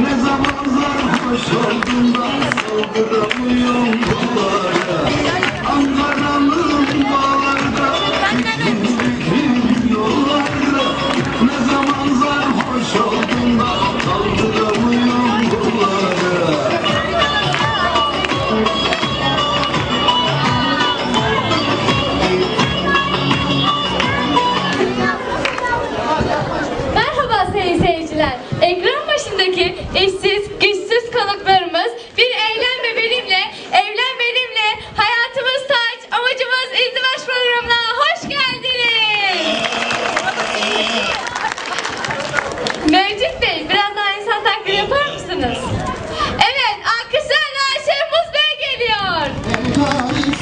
Ne zaman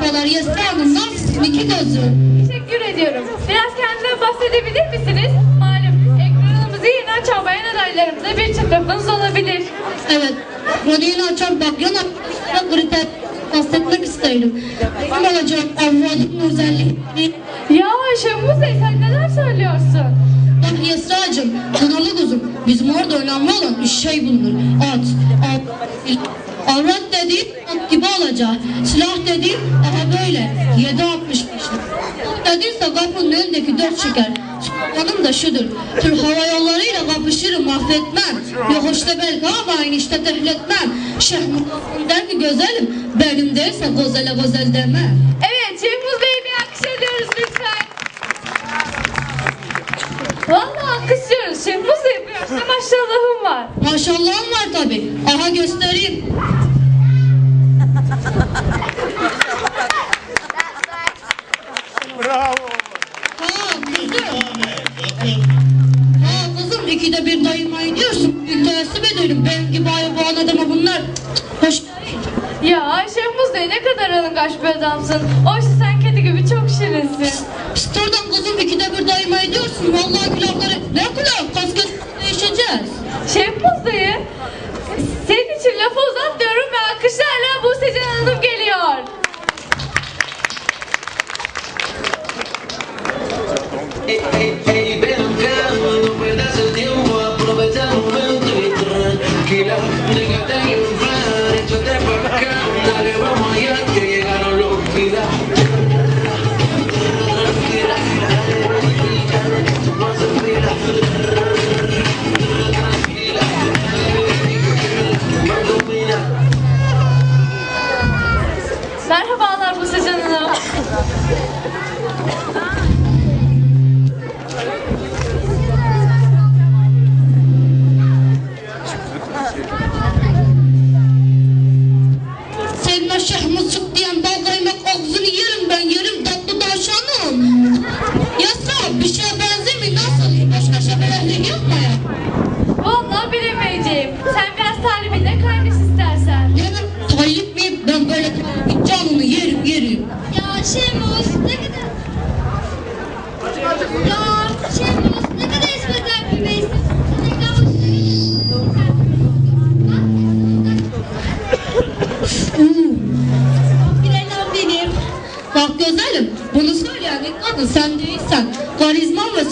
Merhabalar Yasir Hanım, nasılsın? İki gözüm. Teşekkür ediyorum. Biraz kendinden bahsedebilir misiniz? Malum, ekranımızı yeni açan bayan adaylarımıza bir çıkıntınız olabilir. Evet, radyoyu açan Bakyan kriter bahsetmek isterim. Benim olacağım avradın özelliği. Ya Şehmuz Bey sen neler söylüyorsun? Bak Yasir'cığım, kanalı kuzum. Bizim orada önemli olan şey bulunur. At, at, avrat dediğim at gibi olacak. Silah dediğim aha böyle. 7.65. Dediyse kapının önündeki dört şeker. Sloganım da şudur. Türk Hava Yolları'yla kapışırım affetmem. Yok işte belki ama işte tehletmem. Şehmuz der ki güzelim. Benim değilse gozele gozel demem. Evet Şehmuz Bey'i bir alkış ediyoruz lütfen. Vallahi alkışlıyoruz. Bey bu yaşta maşallahım var. Maşallahım var tabi. Aha göstereyim. Alıngaç bir adamsın. Oysa sen kedi gibi çok şirinsin. Pist oradan kızım ikide bir dayıma ediyorsun. Vallahi külahları. Ne külah?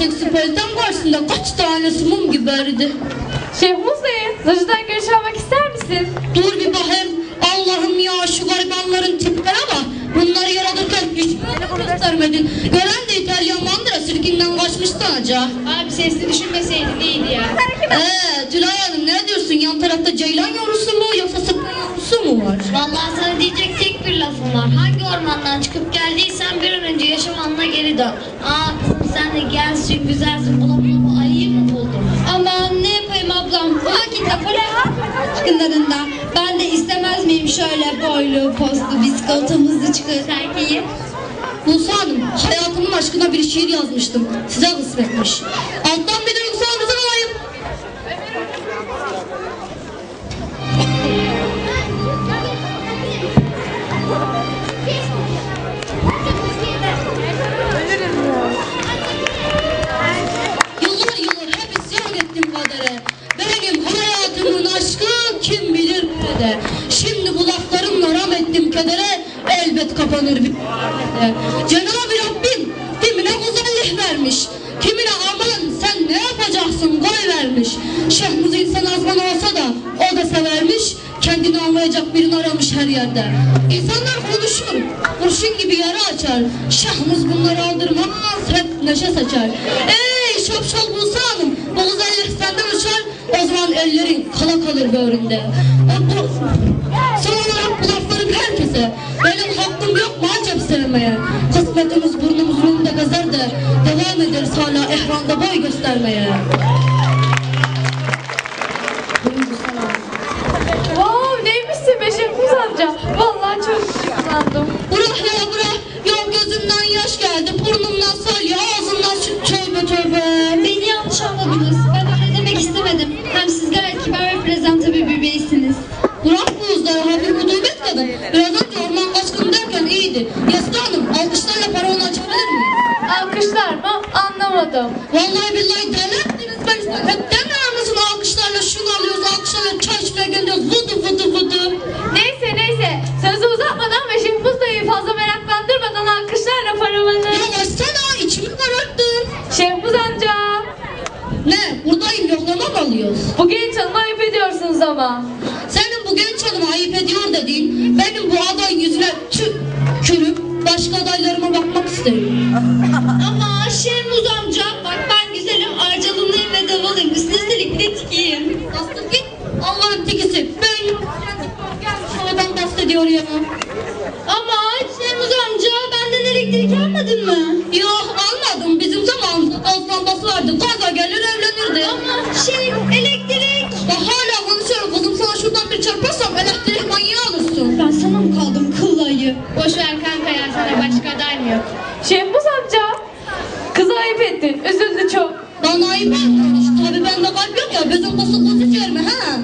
Ve seksüpeliten karşısında kaç tanesi mum gibi eridi. Şehmuz Bey, Zıcı'dan görüş almak ister misin? Dur bir bakayım. Allah'ım ya şu garibanların tiplere bak. Bunları yaratırken hiç böyle göstermedin. Gören de İtalyan mandıra sirkinden kaçmıştı acaba. Abi sesli düşünmeseydin iyiydi ya. Eee Tülay Hanım ne diyorsun? Yan tarafta ceylan yavrusu mu yoksa sıkma yavrusu mu var? Vallahi sana diyecek tek bir lafım var. Hangi ormandan çıkıp geldiysen bir an önce yaşamanla geri dön. Aa sen de gençsin, güzelsin. Bula bula bu ayıyı mı buldun? Aman ne yapayım ablam? Bu vakitte böyle aşkınlarında. Ben de istemez miyim şöyle boylu, postlu, biskotumuzu çıkarır erkeği? Musa Hanım hayatımın aşkına bir şiir yazmıştım. Size kısmetmiş. Alttan bir duygusal Şahmuz insan azman olsa da o da severmiş Kendini anlayacak birini aramış her yerde. İnsanlar konuşur Kurşun gibi yara açar. Şahmuz bunları aldırmaz Hep neşe saçar. Ey şapşal Musa Hanım Bu güzellik senden uçar O zaman ellerin kala kalır böğründe. Bu, Son olarak bu laflarım herkese. Benim hakkım yok mu acep sevmeye. Kısmetimiz burnumuzun önünde de Devam ederiz hala ehranda boy göstermeye ama. Senin bu genç hanıma ayıp ediyor dediğin, benim bu adayın yüzüne tükürüp başka adaylarıma bakmak isterim. Ama Şehmuz amca bak ben güzelim, arcalımlıyım ve davalıyım. Üstelik bir de tikiyim. Bastır git, Allah'ın tikisi. Ben Şuradan bahsediyor ya. Ama Şehmuz amca benden elektrik almadın mı? Yok almadım. Bizim zamanımızda gaz lambası vardı. Gaza gelir evlenirdi. Ama şey elektrik. Boş ver kanka ya sana başka aday mı yok? Şehmuz amca. Kızı ayıp ettin. Üzüldü çok. Bana ayıp etmiş. Tabii bende kalp yok ya. Bizim kızı kızı mi ha?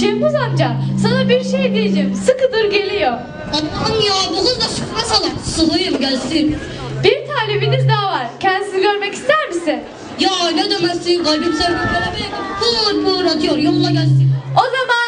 Şehmuz amca sana bir şey diyeceğim. Sıkıdır geliyor. Aman ya bu kız da sıkma salak. Sılayım gelsin. Bir talebiniz daha var. Kendisini görmek ister misin? Ya ne demezsin kalbim sevdim kelebeğe gibi pır pır atıyor. Yolla gelsin. O zaman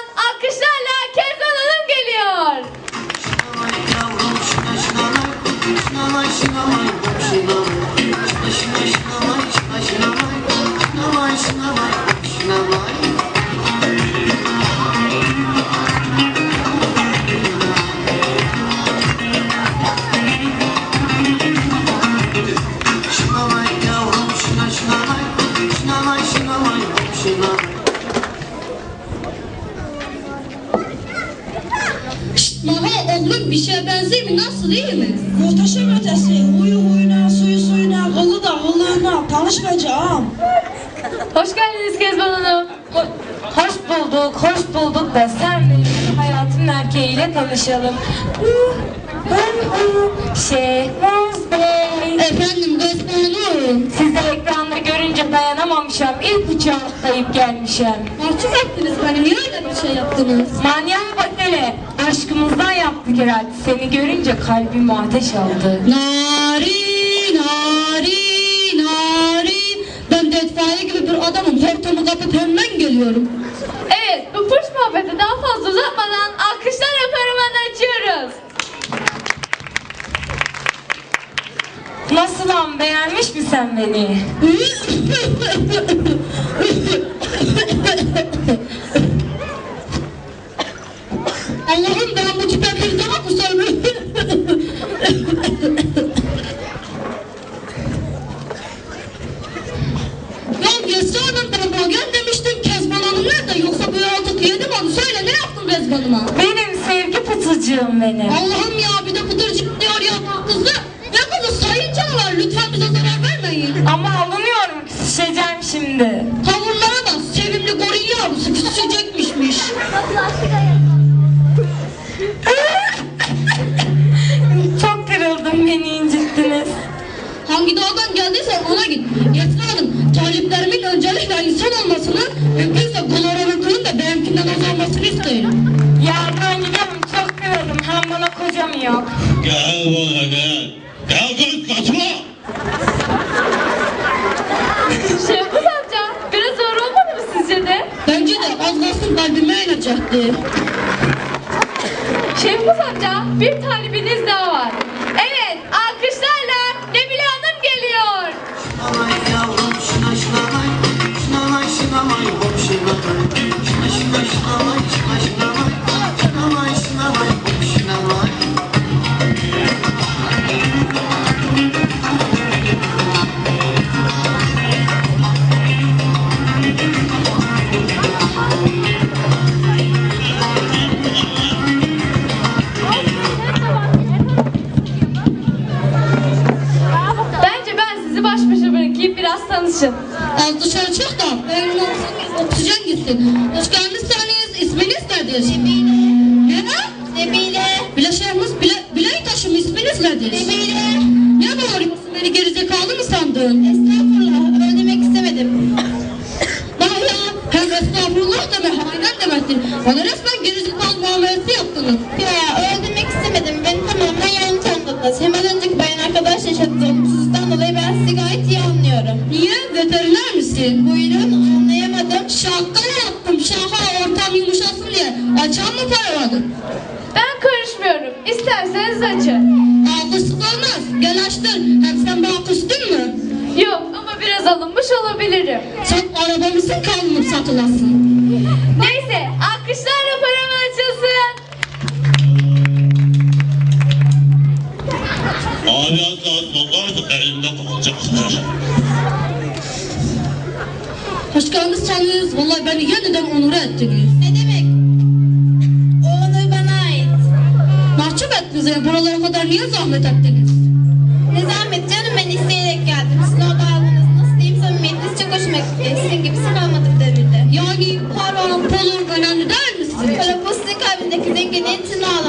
Şşt Maha oğlum bir şeye benziyor mu? Nasıl iyi mi? Muhteşem Hoş geldiniz Kezban Hanım. Hoş bulduk, hoş bulduk da sen benim hayatımın erkeğiyle tanışalım. Şehmuz Bey. Efendim Gözban'ım. Sizi ekranda görünce dayanamamışım. İlk uçağa atlayıp gelmişim. Mahcup ettiniz beni. Niye öyle bir şey yaptınız? Manyağa bak hele. Aşkımızdan yaptık herhalde. Seni görünce kalbim ateş aldı. Nari, bir adamım. Hortumu hemen geliyorum. Evet bu pırş muhabbeti daha fazla uzatmadan alkışlarla paravanı açıyoruz. Nasıl lan beğenmiş mi sen beni? Ama alınıyorum, küsüşeceğim şimdi. Tavırlara bak sevimli goril yavrusu küsecekmişmiş. Çok kırıldım, beni incittiniz. Hangi dağdan geldiysen ona git. Yesra Hanım taleplerimin öncelikle insan olmasını mümkünse Golorov'un da benimkinden azalmasını isterim. Ya ben gidiyorum, çok kırıldım. Hem bana kocam yok. Gel bana gel. Gel kız kaçma. Şevkut amca biraz zor olmadı mı sizce de? Bence de az kalsın kalbime inacaktı. Şevkut amca bir talibiniz daha var. Ben karışmıyorum. İsterseniz açın. Alkışsız olmaz. Gel açtır. Hem sen bana küstün mü? Yok ama biraz alınmış olabilirim. Sen arabamızın kalınıp satılasın. Neyse alkışlarla paramı açılsın. Abi az daha sokardı elimde kalacak. Hoş geldiniz kendiniz. Vallahi beni yeniden onur ettiniz. Ne Ya. Buralara kadar niye zahmet ettiniz? Ne zahmet canım ben isteyerek geldim. Sizin orada aldınız. Nasıl diyeyim samimiyetiniz çok hoşuma gitti. Sizin gibisi kalmadı bu devirde. Yani paravan, pulun önemli değil mi sizin sizin kalbindeki zenginliğin için ağlamak.